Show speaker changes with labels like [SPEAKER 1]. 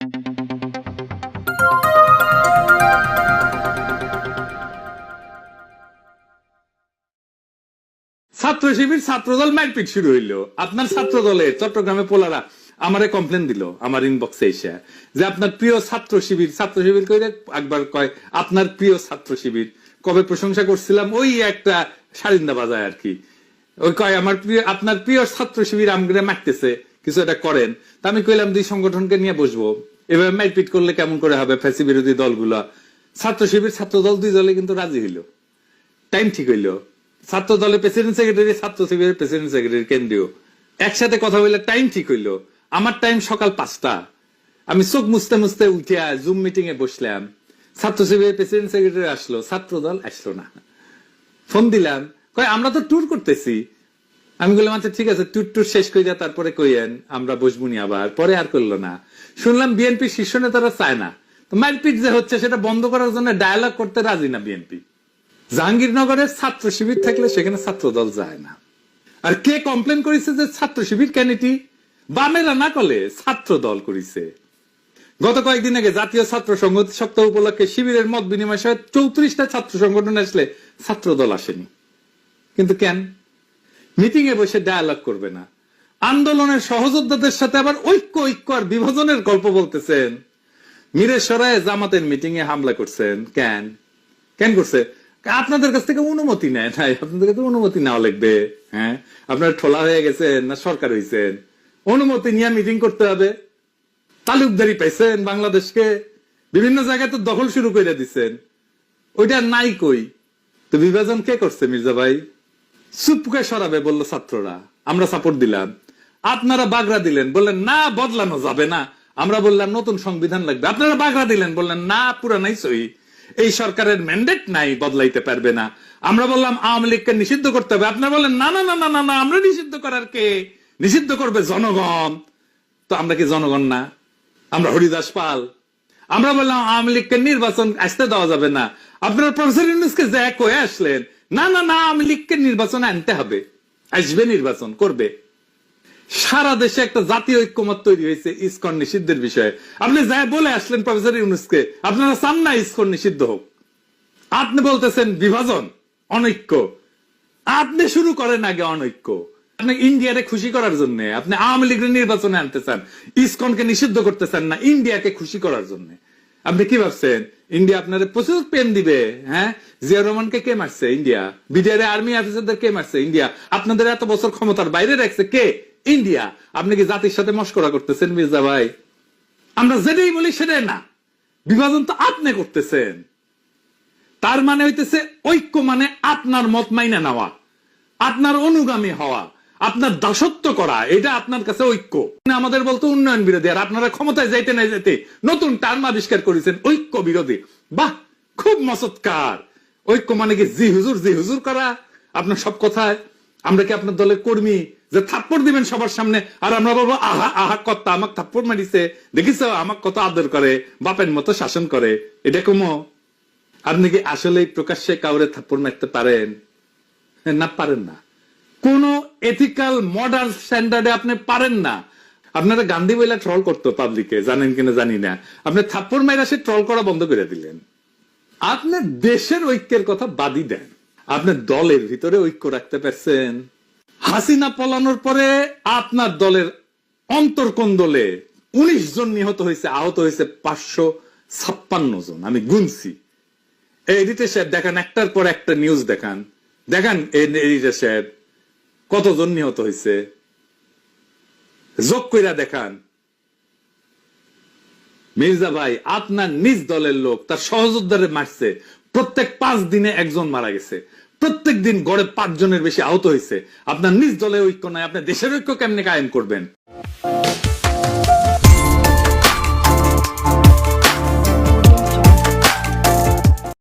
[SPEAKER 1] ছাত্র শিবির ছাত্রদল মারপিট শুরু হইল। আপনার ছাত্র দলে চট্টগ্রামে পোলারা আমারে কমপ্লেন দিল, আমার ইনবক্সে এসে। যে আপনার প্রিয় ছাত্র শিবির ছাত্র শিবির কইলে একবার কয়, আপনার প্রিয় ছাত্র শিবির কবে প্রশংসা করছিলাম? ওই একটা সারিন্দা বাজায় আর কি। ওই কয়, আমার প্রিয়, আপনার প্রিয় ছাত্র শিবির আমগরে মারতেছে। কিছু একটা করেন। তা আমি কইলাম, দুই সংগঠনকে নিয়ে বসবো। এভাবে মারপিট করলে কেমন করে হবে ফ্যাসি বিরোধী দলগুলা? ছাত্র শিবির, ছাত্র দল দুই দলে কিন্তু রাজি হইল। টাইম ঠিক হইল। ছাত্র দলের প্রেসিডেন্ট সেক্রেটারি ছাত্র শিবিরের প্রেসিডেন্ট সেক্রেটারি কেন্দ্রীয়। একসাথে কথা বললে টাইম ঠিক হইল। আমার টাইম সকাল পাঁচটা। আমি চোখ মুছতে মুছতে উঠিয়া জুম মিটিং এ বসলাম। ছাত্র শিবিরের প্রেসিডেন্ট সেক্রেটারি আসলো। ছাত্র দল আসলো না। ফোন দিলাম। কয়, আমরা তো ট্যুর করতেছি। আমি বললাম আচ্ছা ঠিক আছে ট্যুর ট্যুর শেষ করে তারপরে কইয়েন, আমরা বসবুনি আবার। পরে আর করল না। শুনলাম, বিএনপি শীর্ষ নেতারা চায় না। মারপিট যে হচ্ছে, সেটা বন্ধ করার জন্য ডায়ালগ করতে রাজি না বিএনপি। জাহাঙ্গীরনগরের ছাত্র শিবির থাকলে সেখানে ছাত্র দল যায় না। আর কে কমপ্লেন করেছে যে ছাত্র শিবির কেন এটি? বামেরা না করলে ছাত্র দল করেছে। গত কয়েকদিন আগে জাতীয় ছাত্র সংহতি সপ্তাহ উপলক্ষে শিবিরের মত বিনিময় সহ চৌত্রিশটা ছাত্র সংগঠন আসলে ছাত্র দল আসেনি। কিন্তু কেন? মিটিং এ বসে ডায়ালগ করবে না। আন্দোলনের সহযোদ্ধাদের সাথে আবার ঐক্য ঐক্য আর বিভাজনের গল্প বলতেছেন। মিরে সরায় জামাতের মিটিং এ হামলা করছেন। কেন? কেন করছে? আপনাদের কাছ থেকে অনুমতি নেয় নাই। আপনাদের কাছে অনুমতি নেওয়া লাগবে। হ্যাঁ? আপনার ঠোলা হয়ে গেছেন না সরকার হয়েছেন অনুমতি নিয়ে মিটিং করতে হবে। তালুকদারি পাইছেন বাংলাদেশকে। বিভিন্ন জায়গায় তো দখল শুরু করে দিচ্ছেন ওইটা নাই কই? তো বিভাজন কে করছে মির্জা ভাই? চুপকে সরাবে, বলল ছাত্ররা। আমরা সাপোর্ট দিলাম। আপনারা বাগড়া দিলেন। বললেন, না, বদলানো যাবে না। আমরা বললাম, নতুন সংবিধান লাগবে। আপনারা বাগড়া দিলেন। বললেন, না পুরানাই সই। এই সরকারের ম্যান্ডেট নাই, বদলাইতে পারবে না। আমরা বললাম, আওয়ামী লীগকে নিষিদ্ধ করতে হবে। আপনারা বললেন, না না না না না না, আমরা নিষিদ্ধ করার কে? নিষিদ্ধ করবে জনগণ। তো আমরা কি জনগণ না? আমরা হরিদাস পাল। আমরা বললাম, আওয়ামী লীগকে নির্বাচন আসতে দেওয়া যাবে না। আপনারা প্রফেসর ইউনুসকে যা কয়ে আসলেন না না না আওয়ামী লীগকে নির্বাচন আনতে হবে, আসবে নির্বাচন, করবে। সারা দেশে একটা জাতীয় ঐক্যমত তৈরি হয়েছে ইসকন নিষিদ্ধের বিষয়ে। আপনি যা বলে আসলেন প্রফেসর ইউনুসকে, আপনারা চান না ইসকন নিষিদ্ধ হোক। আপনি বলতেছেন বিভাজন, অনৈক্য। আপনি শুরু করেন আগে অনৈক্য। আপনি ইন্ডিয়াকে খুশি করার জন্য, আপনি আওয়ামী লীগের নির্বাচনে আনতে চান, ইসকনকে নিষিদ্ধ করতে চান না, ইন্ডিয়াকে খুশি করার জন্য। আপনি কি ভাবছেন? ইন্ডিয়া আপনার প্রচুর পেন দিবে হ্যাঁ? জিয়া রহমানকে কে মারছে ইন্ডিয়া? বিডিআর আর্মি অফিসারদের কে মারছে ইন্ডিয়া? আপনাদের এত বছর ক্ষমতার বাইরে রাখছে কে? ইন্ডিয়া। আপনি কি জাতির সাথে মস্করা করতেছেন মির্জা ভাই? আমরা যেটাই বলি সেটাই না। বিভাজন তো আপনি করতেছেন। তার মানে হইতেছে ঐক্য মানে আপনার মত মাইনা নেওয়া, আপনার অনুগামী হওয়া। আপনার দাসত্ব করা, এটা আপনার কাছে ঐক্য। আমাদের বলতো উন্নয়ন বিরোধী, আর আপনারা ক্ষমতায় যাইতে না যেতে নতুন টার্ম আবিষ্কার করেছেন ঐক্য বিরোধী। বাহ, খুব মসৎকার ঐক্য মানে কি জি হুজুর জি হুজুর করা? আপনার সব কথায়। আমরা কি আপনার দলের কর্মী? যে থাপ্পড় দিবেন সবার সামনে, আর আমরা বলব, আহা আহা কত্তা আমাকে থাপ্পড় মারিছে। দেখিস আমাকে কত আদর করে, বাপের মতো শাসন করে। এটা কমো আপনি কি আসলে প্রকাশ্যে কাউরে থাপ্পড় মারতে পারেন? না পারেন না। কোন এথিক্যাল মডার্ন স্ট্যান্ডার্ডে আপনি পারেন না। আপনারা গান্ধী বইলা ট্রল করতো পাবলিকে জানেন কিনা জানি না। আপনি থাপ্পড় মাইরা সে ট্রল করা বন্ধ করে দিলেন। আপনি দেশের ঐক্যের কথা বাদই দেন। আপনি দলের ভিতরে ঐক্য রাখতে পারছেন। হাসিনা পলানোর পরে আপনার দলের অন্তর্কন্দলে উনিশ জন নিহত হয়েছে, আহত হয়েছে পাঁচশো ছাপ্পান্ন জন। আমি গুনছি। এডিটর সাহেব, দেখান একটার পর একটা নিউজ দেখান। দেখান এডিটর সাহেব। কতজন নিহত হয়েছে যোগ কইরা দেখান। মির্জা ভাই, আপনার নিজ দলের লোক, তার সহযোদ্ধারে মারছে। প্রত্যেক পাঁচ দিনে একজন মারা গেছে। প্রত্যেক দিন গড়ে পাঁচজনের বেশি আহত হয়েছে আপনার নিজ দলের ঐক্য নয় আপনার দেশের ঐক্য কেমনে কায়েম করবেন?